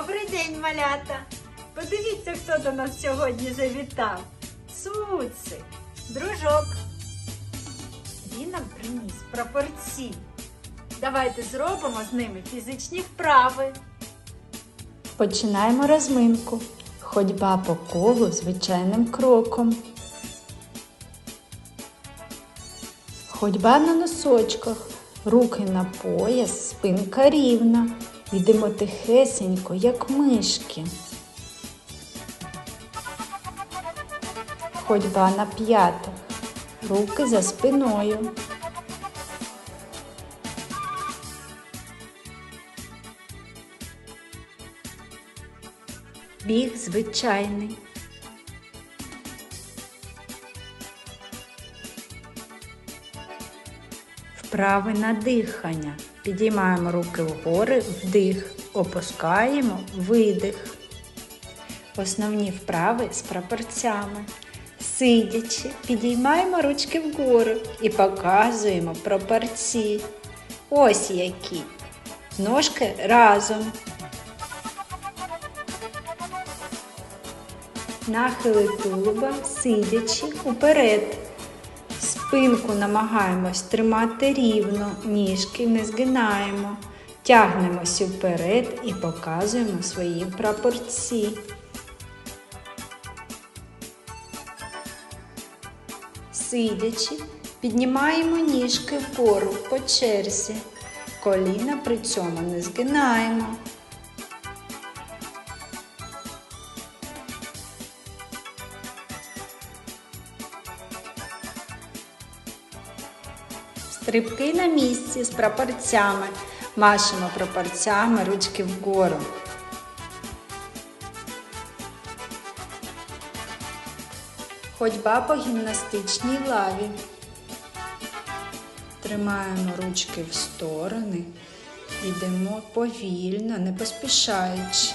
Добрий день, малята! Подивіться, хто до нас сьогодні завітав. Цуцик, дружок. Він нам приніс прапорці. Давайте зробимо з ними фізичні вправи. Починаємо розминку. Ходьба по колу звичайним кроком. Ходьба на носочках, руки на пояс, спинка рівна. Йдемо тихесенько, як мишки. Ходьба на п'ятах, руки за спиною. Біг звичайний. Вправи на дихання. Підіймаємо руки вгори, вдих, опускаємо, видих. Основні вправи з прапорцями. Сидячи, підіймаємо ручки вгору і показуємо прапорці. Ось які. Ножки разом. Нахили тулуба, сидячи уперед. Спинку намагаємось тримати рівно, ніжки не згинаємо. Тягнемося вперед і показуємо свої прапорці. Сидячи, піднімаємо ніжки вгору по черзі. Коліна при цьому не згинаємо. Стрибки на місці з прапорцями. Машемо прапорцями ручки вгору. Ходьба по гімнастичній лаві. Тримаємо ручки в сторони. Йдемо повільно, не поспішаючи.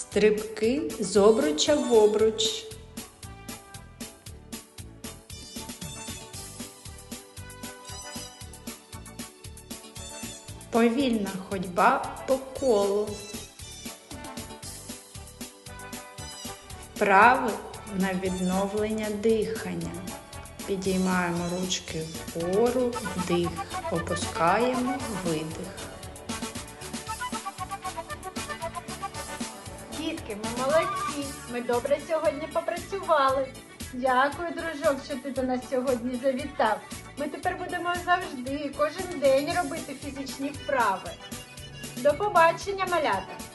Стрибки з обруча в обруч. Повільна ходьба по колу. Вправи на відновлення дихання. Підіймаємо ручки вгору, вдих, опускаємо, видих. Дітки, ми молодці. Ми добре сьогодні попрацювали. Дякую, дружок, що ти до нас сьогодні завітав. Ми тепер будемо завжди, кожен день робити фізичні вправи. До побачення, малята!